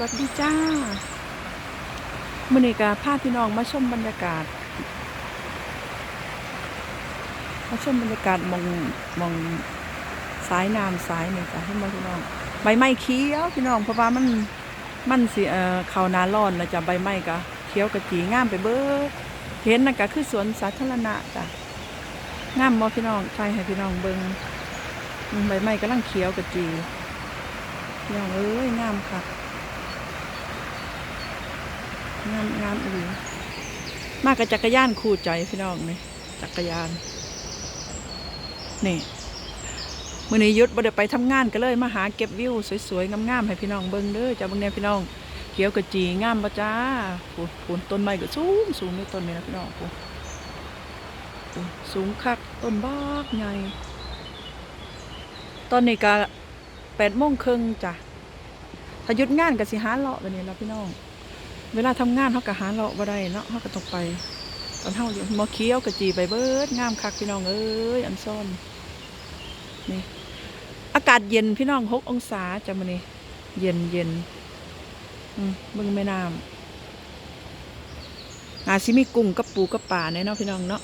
สวัสดีจ้ามื่อนี้กาพาพี่น้องมาชมบรรยากาศ มาชมบรรยากาศมองมองสายน้ำสายนี่จ้ะให้มาพี่น้องใบไม้เขียวพี่น้องเพราะว่ามันมันสิเอ่อเขานาร้อนแล้วจ้ะใบไม้ก็เขียวกระจีงามไปเบิดเห็นนะก็คือสวนสาธารณะจ้ะงามบ่พี่น้องใครให้พี่น้องเบิงใบไม้กำลังเขียวกระจีพี่น้องเอ้ยงามค่ะ งามงามอีหลีมากับจักรยานคู่ใจพี่น้องนี่จักรยาน นี่มื่อนี้ยุดบ่ได้ไปทำงานก็เลยมาหาเก็บวิวสวยๆงามๆให้พี่น้องเบิ่งเด้อจ้าเบิ่งแน่พี่น้องเขียวกระจีงามบ่จ้าปูนปูนต้นไม้ก็สูงสูงในต้นนี้นะพี่น้องปูนสูงคักต้นบากใหญ่ตอนนี้ก็แปดโมงครึ่งจ้ะถ้ายุดงานก็สิหาเลาะแบบนี้แล้วพี่น้อง เวลาทำงานเขาก็หาเลาะบ่ได้เนาะเขาก็ต้องไป ตอนเฮาอยู่มอเขียวกระจีใบเบิดงามคักพี่น้องเอ้ยอันซ่อนนี่อากาศเย็นพี่น้องหกองศาจะมื้อนี้เย็นเย็นมเบิ่งแม่น้ำอาสิมีกุ้งกับปูกับป่าแน่เนาะพี่น้องเนาะ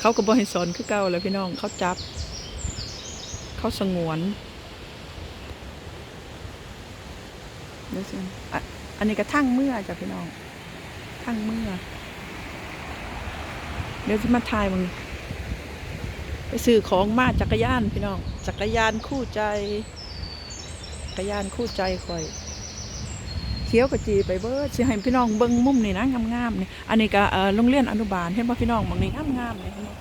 เขาก็บ่ให้สอนคือเก่าแล้วพี่น้องเขาจับ เขาสงวนเดี๋ยวสิ อันนี้ก็ทั้งเมื่อจ้ะพี่น้องทั้งเมื่อ เดี๋ยวจะมาถ่ายมึงไปซื้อของมาจักรยานพี่น้อง จักรยานคู่ใจ จักรยานคู่ใจคอยเขียวกะจีไปเบิดสิให้พี่น้องเบิ้งมุมนี่นะงามๆนี่อันนี้ก็โรงเรียนอนุบาลเห็นป่ะพี่น้องบางนี้งามๆเลยเนาะ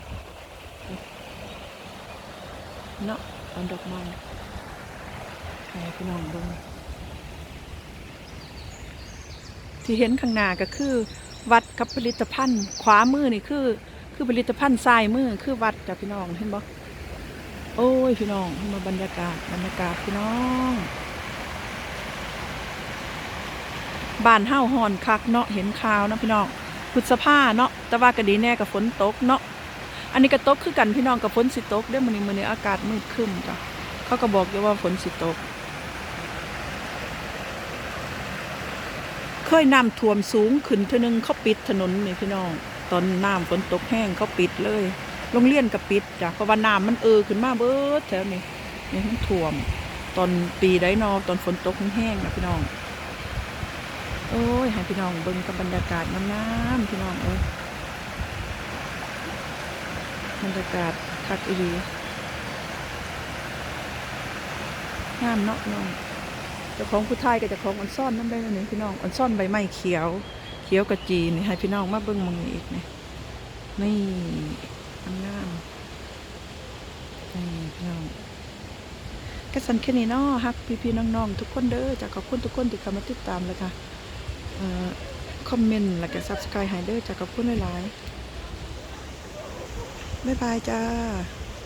เนาะตอนดอกไม้ให้พี่น้องเบิ้ง ที่เห็นข้างหน้าก็คือ วัดกับผลิตภัณฑ์ขวามือนี่คือ คือผลิตภัณฑ์ซ้ายมือคือวัดจ้ะพี่น้องเห็นบ่โอ้ยพี่น้องมาบรรยากาศบรรยากาศพี่น้องบ้านเฮาหอนคักเนาะเห็นข่าวนะพี่น้องพฤษภาเนาะแต่ว่าก็ดีแน่กับฝนตกเนาะอันนี้ก็ตกคือกันพี่น้องกับฝนสิตกเด้อมื้อนี้มื้อนี้อากาศมืดครึ้มจ้ะเขาก็บอกอยู่ว่าฝนสิตก เคยน้ำท่วมสูงขึ้นเท่านึงเขาปิดถนนนี่พี่น้อง ตอนน้ำฝนตกแห้งเขาปิดเลย โรงเรียนก็ปิดจ้ะเพราะว่าน้ำมันเออขึ้นมาเบิดแถวนี้นี่มันท่วม ตอนปีไดนอตอนฝนตกแห้งนะพี่น้อง โอ้ยให้พี่น้องเบิ่งกับบรรยากาศงามๆพี่น้องเอ้ยบรรยากาศคักอีหลีงามเนาะน้อง จ้าของผู้ไทยกับเจ้าของอ่อนซ่อนนั่นได้แล้วนี่พี่น้องอ่อนซ่อนใบไม้เขียว เขียวกระจีนี่ให้พี่น้องมาเบิ่งมึงอีกนี่นี่งามนี่พี่น้องกระสันแค่นี้เนาะฮักพี่ๆน้องๆทุกคนเด้อจะขอบคุณทุกคนที่เข้ามาติดตามเลยค่ะเอ่อคอมเมนต์แล้วก็ซับสไครต์ให้เด้อจะขอบคุณหลายๆบ๊ายบายจ้า